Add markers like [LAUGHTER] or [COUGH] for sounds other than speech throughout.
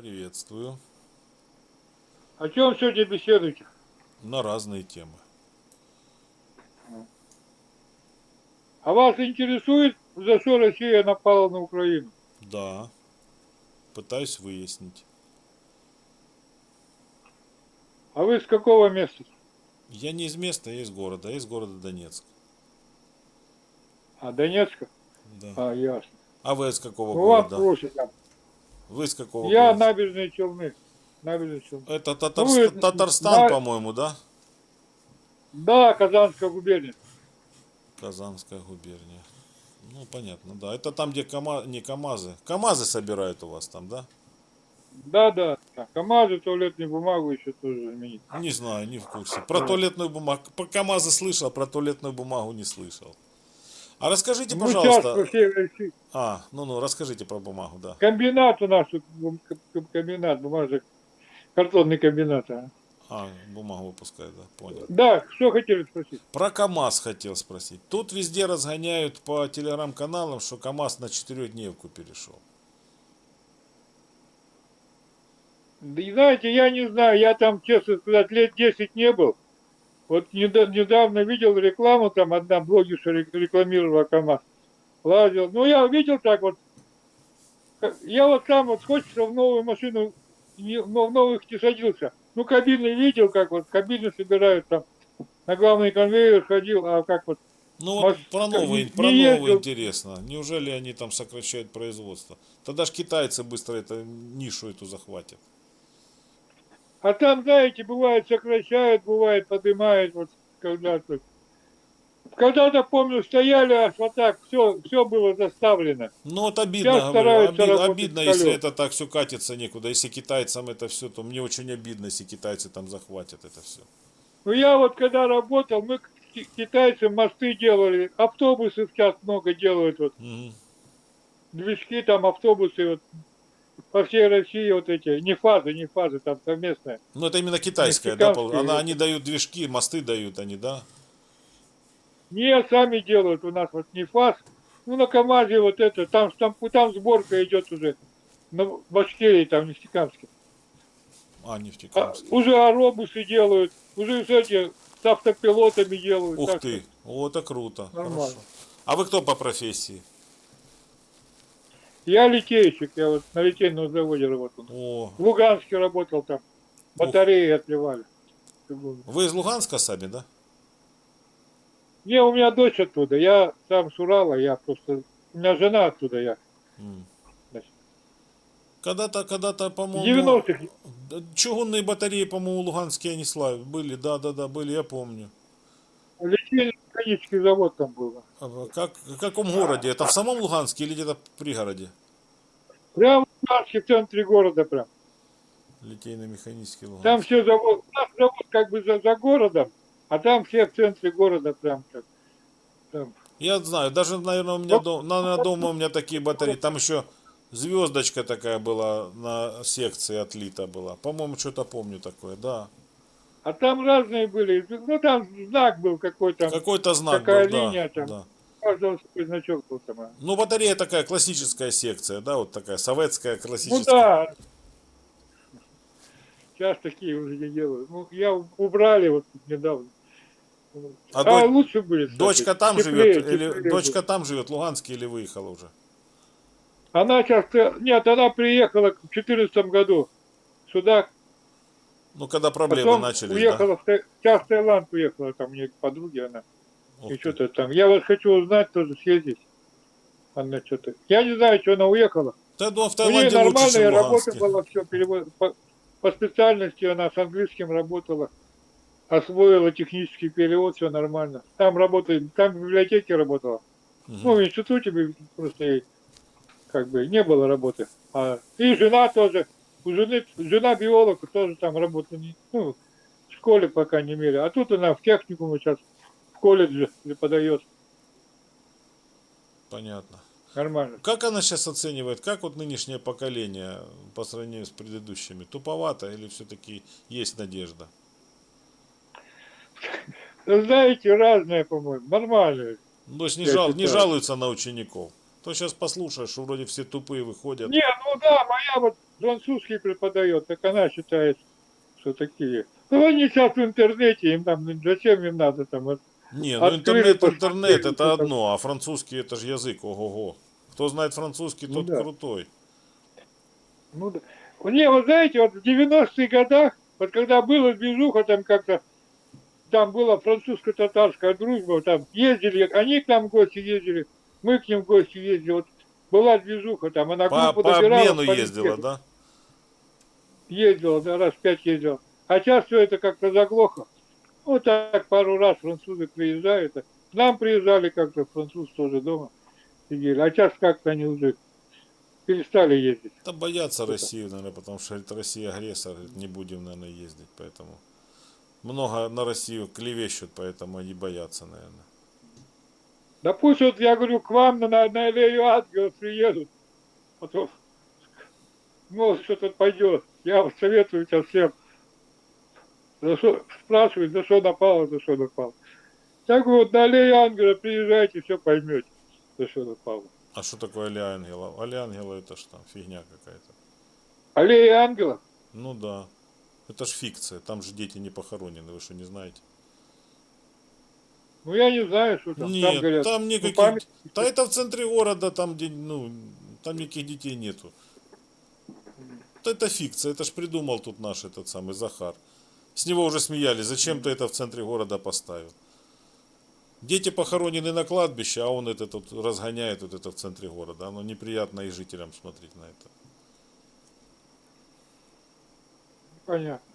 Приветствую. О чем сегодня беседуете? На разные темы. А вас интересует, за что Россия напала на Украину? Да. Пытаюсь выяснить. А вы с какого места? Я не из места, я из города. Я из города Донецк. А, Донецка? Да. А, ясно. А вы из какого Ну, вам города? там. Вы из какого Я города? набережные Челны. Набережные Челны. Это Татарст- Ну, вы- Татарстан, да. по-моему, да? Да, Казанская губерния. Казанская губерния. Ну, понятно, да. Это там, где КамА... не КАМАЗы. КАМАЗы собирают у вас там, да? Да, да. да. КамАЗы, туалетную бумагу еще тоже заменить. Не знаю, не в курсе. Про туалетную бумагу. Про КАМАЗы слышал, а про туалетную бумагу не слышал. А расскажите, Ну, пожалуйста. по всей России. А, ну-ну, расскажите про бумагу, да. Комбинат у нас, комбинат, бумажек, картонный комбинат. а. А, бумагу выпускают, да, понял. Да, что хотели спросить? Про КАМАЗ хотел спросить. Тут везде разгоняют по телеграм-каналам, что КАМАЗ на четырехдневку перешел. Да знаете, я не знаю, я там, честно сказать, лет 10 не был. Вот неда- недавно видел рекламу, там одна блогерша рек- рекламировала КамАЗ. Лазил. Ну, я видел так вот. Я вот сам вот хочется в новую машину, не- но в новых не садился. Ну, кабины видел, как вот кабины собирают там. На главный конвейер ходил, а как вот Ну вот про новые, не про новые интересно. Неужели они там сокращают производство? Тогда ж китайцы быстро это нишу эту захватят. А там, знаете, бывает сокращают, бывает поднимают, вот когда-то. Когда-то, помню, стояли аж вот так, все, все было заставлено. Ну вот обидно, Сейчас говорю, обидно, с если это так все катится некуда. Если китайцам это все, то мне очень обидно, если китайцы там захватят это все. Ну, я вот когда работал, мы китайцы мосты делали, автобусы сейчас много делают, вот, движки там, автобусы, вот, по всей России вот эти, не фазы, не фазы, там совместные. Ну это именно китайская, да? Она, они дают движки, мосты дают они, да? Не, сами делают у нас вот не фаз. Ну, на КамАЗе вот это, там, там, там сборка идет уже. На Башкирии, там, Нефтекамске. А, А, нефтекамск. уже аэробусы делают, уже эти с автопилотами делают. Ух ты, что вот это круто. Нормально. Хорошо. А вы кто по профессии? Я литейщик, я вот на литейном заводе работал. О, В Луганске работал там, батареи отливали. вы из Луганска сами, да? Не, у меня дочь оттуда, я сам с Урала, я просто, у меня жена оттуда, я. Когда-то, когда-то, по-моему, 90-х, да, чугунные батареи, по-моему, луганские они славят. Были, да-да-да, были, я помню. литейный механический завод там был. А Как, в каком городе? Это в самом Луганске или где-то в пригороде? Прямо в Луганске, в центре города прям. Литейно-механический Луганск. Там все завод, у нас завод как бы за, за городом, а там все в центре города прям как. Там. Я знаю, даже, наверное, у меня дом, на дома у меня такие батареи. Там еще звездочка такая была на секции отлита была. По-моему, что-то помню такое, да. А там разные были, ну там знак был какой-то, Какой-то знак Какая был, да, линия там? да. у каждого свой значок был там. Ну, батарея такая классическая секция, да, вот такая советская Ну классическая. да. Сейчас такие уже не делают. Ну, я убрали вот недавно. А А, дочь- лучше были. кстати. Дочка там Теплее, живет, или теплее дочка там живет, в Луганске или выехала уже? Она сейчас... Нет, она приехала в 2014 году сюда, Ну, когда проблемы потом начались, уехала, в Тай- сейчас в Таиланд уехала, там у нее подруги она. да? Ух И что-то там. Я вот хочу узнать тоже, съездить. Она что-то... Я не знаю, что она уехала. Да, ну, в У нее Таиланде лучше, нормальная работа была, все, перевод... по, по специальности она с английским работала, освоила технический перевод, все нормально. Там работает, там в библиотеке работала. Мгм. Ну, в институте просто как бы не было работы. А, и жена тоже, у жены, жена биолог тоже там работала, не- ну, в школе пока не мере. А тут она в техникуме сейчас, в колледже преподает. Понятно. Нормально. Как она сейчас оценивает, как вот нынешнее поколение по сравнению с предыдущими? Туповато или все-таки есть надежда? Ну, знаете, разное, по-моему, нормально. Ну, то есть не, жал, не жалуются на учеников. То сейчас послушаешь, что вроде все тупые выходят. Не, ну да, моя вот французский преподает, так она считает, что такие. Ну, они сейчас в интернете, им там, ну, зачем им надо там. Не, ну Открыли, интернет, интернет это одно, а французский это же язык, ого-го. Кто знает французский, Ну тот да. крутой. Ну, да. Не, вы знаете, вот в 90-х годах, вот когда была движуха там как-то, там была французско-татарская дружба, там ездили, они к нам в гости ездили, мы к ним в гости ездили, вот была движуха там, она По, группу по обмену ездила, да? Ездила, да, раз пять ездила. А сейчас все это как-то заглохло. Вот так пару раз французы приезжают. а К нам приезжали как-то, француз тоже дома сидели. А сейчас как-то они уже перестали ездить. Да боятся Россию, наверное, потому что говорит, Россия агрессор, говорит, не будем, наверное, ездить, поэтому много на Россию клевещут, поэтому они боятся, наверное. Да пусть вот я говорю, к вам на, на, на аллею ангелов приедут. Потом, может, что-то пойдет. Я вам советую сейчас всем. За что, спрашивают, за что напало, за что напало. Так вот, на аллею ангела приезжайте, все поймете, за что напало. А что такое Али Ангела? Али Ангела это там фигня какая-то. Аллея ангелов? Ну да. Это ж фикция, там же дети не похоронены, вы что, не знаете? Ну, я не знаю, что там. Нет, там, говорят, там ну, никаких... память- Да это в центре города, там, где, ну, там никаких детей нету. Это фикция, это ж придумал тут наш этот самый Захар. С него уже смеялись, зачем ты это в центре города поставил? Дети похоронены на кладбище, а он это тут разгоняет вот это в центре города. Оно неприятно и жителям смотреть на это. Понятно.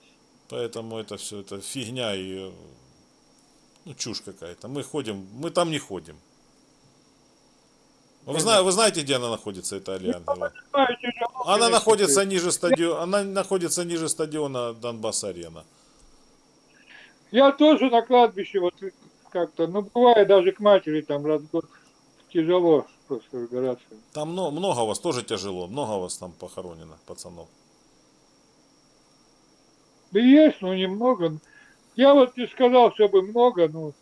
Поэтому это все это фигня и э, ну, чушь какая-то. Мы ходим, мы там не ходим. Вы, зна- вы знаете, где она находится, эта я Она находится ниже стадиона, она находится ниже стадиона Донбасс Арена. Я тоже на кладбище вот как-то, ну, бывает даже к матери там раз в год тяжело просто выбираться. Там много, много вас тоже тяжело, много вас там похоронено, пацанов. Да есть, но немного. Я вот не сказал, чтобы много, ну,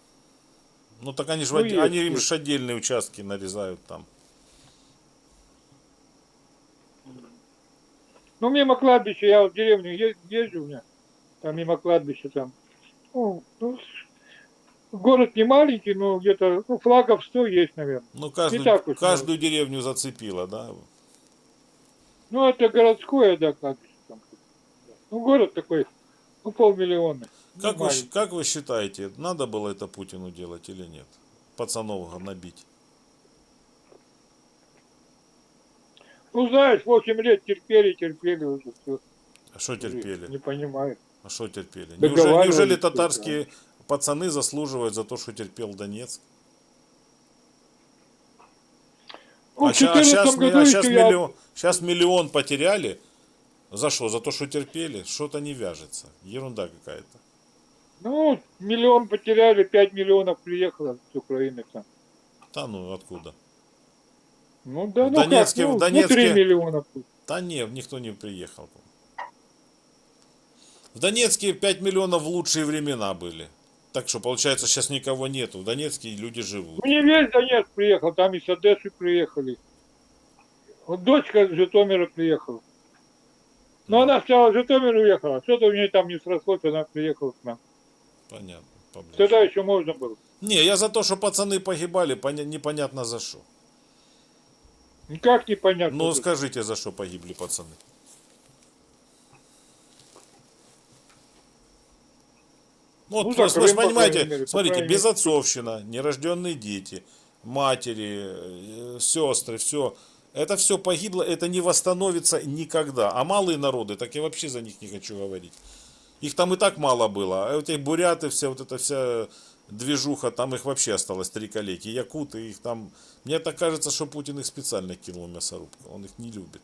Ну так они же Ну, они им есть. ж отдельные участки нарезают там. Ну мимо кладбища, я в деревню езжу у меня, там мимо кладбища там. Ну, ну, город не маленький, но где-то, ну, флагов 100 есть, наверное. Ну каждую, так уж каждую деревню зацепило, да? Ну, это городское, да, кладбище там. Ну, город такой, ну, полмиллиона. Не Как вы, как вы считаете, надо было это Путину делать или нет? Пацанов набить. Ну, знаешь, 8 лет терпели, терпели уже все. А что терпели? Не понимаю. А что терпели? Неужели, неужели татарские пацаны заслуживают за то, что терпел Донецк? Ну, а в сейчас, 14 году сейчас, еще я- миллион, щас миллион потеряли. За что? За то, что терпели? Что-то не вяжется. Ерунда какая-то. Ну, миллион потеряли, 5 миллионов приехало с Украины там. Да ну откуда? Ну да, В ну Донецке- как, ну, в Донецке- ну 3 миллиона. Да не, никто не приехал. В Донецке 5 миллионов в лучшие времена были. Так что, получается, сейчас никого нету. В Донецке люди живут. Ну не весь Донецк приехал, там и с Одессы приехали. Вот дочка из Житомира приехала. Но она сначала в Житомир уехала, что-то у нее там не срослось, она приехала к нам. Понятно. поближе. Тогда еще можно было. Не, я за то, что пацаны погибали, поня- непонятно за что. Никак непонятно. Ну, скажите, за что погибли пацаны. Вот, Ну, за вы ж Крым, по понимаете, мере, смотрите, крайней мере. безотцовщина, нерожденные дети, матери, э, сестры, все. Это все погибло, это не восстановится никогда. А малые народы, так я вообще за них не хочу говорить. Их там и так мало было. А вот эти буряты, вся вот эта вся движуха, там их вообще осталось три коллеги. Якуты, их там... Мне так кажется, что Путин их специально кинул в мясорубку. Он их не любит.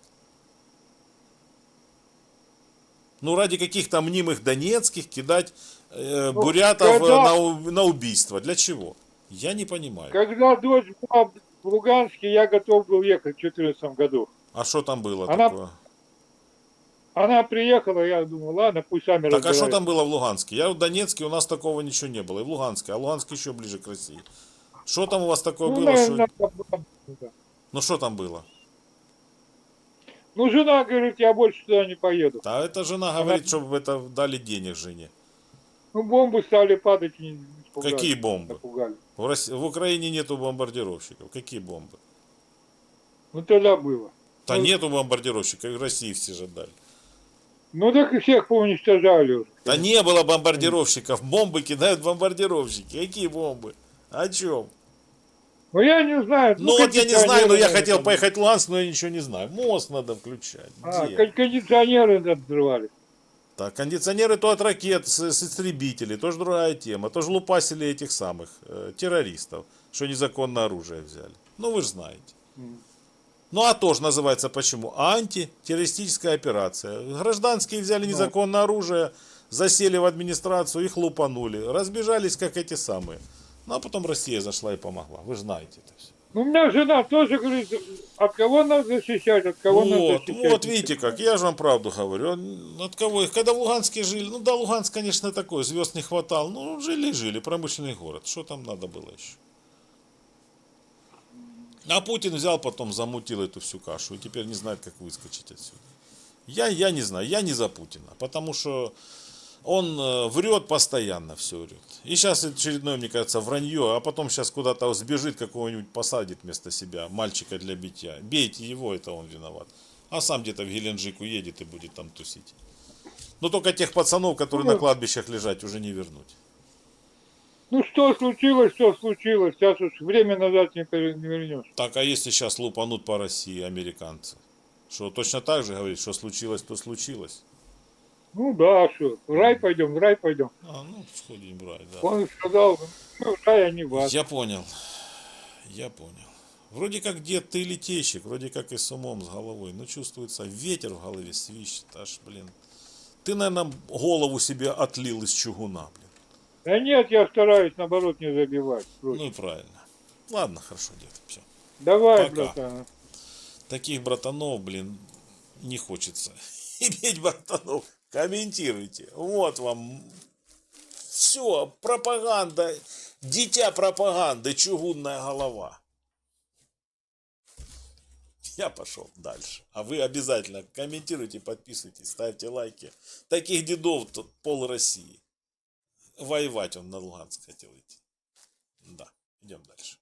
Ну, ради каких-то мнимых донецких кидать э, Ну, бурятов э, когда- на, на убийство. Для чего? Я не понимаю. Когда дочь была в Луганске, я готов был ехать в 2014 году. А что там было Она такое? Она приехала, я думаю, ладно, пусть сами Так а что там было в Луганске? Я в Донецке, у нас такого ничего не было. И в Луганске. А Луганск еще ближе к России. Что там у вас такое Ну, было? наверное, что- надо было, да. Ну что там было? Ну, жена говорит, я больше туда не поеду. А эта жена говорит, чтобы это дали денег жене. Ну, бомбы стали падать не Какие бомбы? напугали. В, Рос- в Украине нету бомбардировщиков. Какие бомбы? Ну, тогда было. Да Ну, нету бомбардировщиков, и в России все же дали. Ну, так и всех поуничтожали уже. Да не было бомбардировщиков. Бомбы кидают бомбардировщики. Какие бомбы? О чем? Ну, я не знаю. Ну, вот я не знаю, но я хотел поехать в Луганск, но я ничего не знаю. Мост надо включать. А, Где? кондиционеры там взрывали. Так, кондиционеры то от ракет, с, с истребителей, тоже другая тема. Тоже лупасили этих самых э, террористов, что незаконное оружие взяли. Ну, вы же знаете. М. Ну, а тоже называется почему? Антитеррористическая операция. Гражданские взяли незаконное оружие, засели в администрацию, их лупанули. Разбежались, как эти самые. Ну, а потом Россия зашла и помогла. Вы же знаете это все. Ну, у меня жена тоже говорит, от кого надо защищать, от кого надо Вот, защищать. вот видите как, я же вам правду говорю. От кого их, когда в Луганске жили, ну да, Луганск, конечно, такой, звезд не хватало, ну жили, жили, промышленный город, что там надо было еще? А Путин взял потом, замутил эту всю кашу и теперь не знает, как выскочить отсюда. Я, я не знаю, я не за Путина, потому что он э, врет постоянно, все врет. И сейчас очередное, мне кажется, вранье, а потом сейчас куда-то сбежит, какого-нибудь посадит вместо себя мальчика для битья. Бейте его, это он виноват. А сам где-то в Геленджик уедет и будет там тусить. Но только тех пацанов, которые Ну, на кладбищах лежать, уже не вернуть. Ну, что случилось, что случилось. Сейчас уж время назад не, вернешь. Так, а если сейчас лупанут по России американцы? Что точно так же говорит, что случилось, то случилось? Ну, да, что, в рай пойдем, в рай пойдем. А, ну, сходим в рай, да. Он сказал, ну, в рай, а не в ад. Я понял. Я понял. Вроде как дед ты летейщик, вроде как и с умом, с головой. Но чувствуется ветер в голове свищет. Аж, блин. Ты, наверное, голову себе отлил из чугуна, блин. Да нет, я стараюсь, наоборот, не забивать. Ну и правильно. Ладно, хорошо, дед. Все. Давай, пока. братан. Таких братанов, блин, не хочется [LAUGHS] иметь братанов. Комментируйте. Вот вам все, пропаганда, дитя пропаганды, чугунная голова. Я пошел дальше. А вы обязательно комментируйте, подписывайтесь, ставьте лайки. Таких дедов тут пол России. Воевать он на Луганск хотел идти. Да, идем дальше.